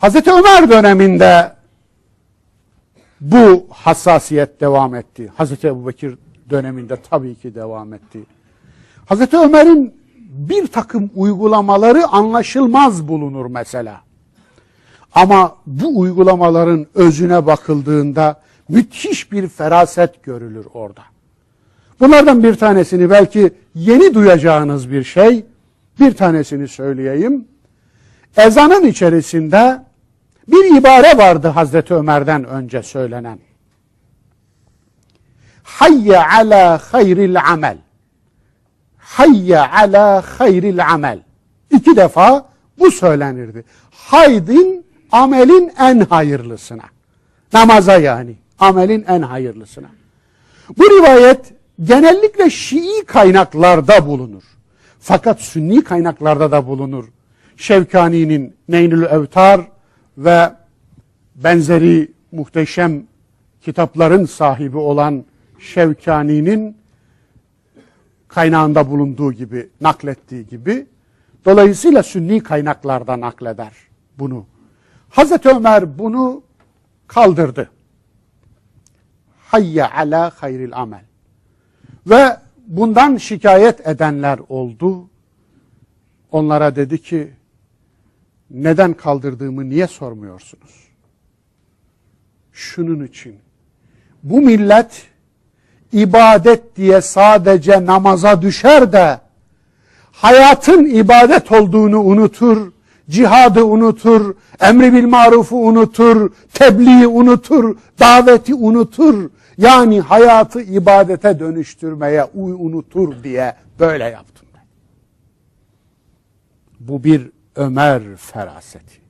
Hazreti Ömer döneminde bu hassasiyet devam etti. Hazreti Ebubekir döneminde tabii ki devam etti. Hazreti Ömer'in bir takım uygulamaları anlaşılmaz bulunur mesela. Ama bu uygulamaların özüne bakıldığında müthiş bir feraset görülür orada. Bunlardan bir tanesini belki yeni duyacağınız bir şey, bir tanesini söyleyeyim. Ezanın içerisinde bir ibare vardı Hazreti Ömer'den önce söylenen. Hayye ala hayril amel. Hayye ala hayril amel. İki defa bu söylenirdi. Haydin amelin en hayırlısına. Namaza yani. Amelin en hayırlısına. Bu rivayet genellikle Şii kaynaklarda bulunur. Fakat Sünni kaynaklarda da bulunur. Şevkani'nin Neynül Evtar ve benzeri muhteşem kitapların sahibi olan Şevkani'nin kaynağında bulunduğu gibi, naklettiği gibi. Dolayısıyla Sünni kaynaklarda nakleder bunu. Hazreti Ömer bunu kaldırdı. Hayye ala hayril amel. Ve bundan şikayet edenler oldu. Onlara dedi ki, neden kaldırdığımı niye sormuyorsunuz? Şunun için, bu millet ibadet diye sadece namaza düşer de, hayatın ibadet olduğunu unutur, cihadı unutur, emri bil marufu unutur, tebliği unutur, daveti unutur. Yani hayatı ibadete dönüştürmeye unutur diye böyle yaptım ben. Bu bir Ömer feraseti.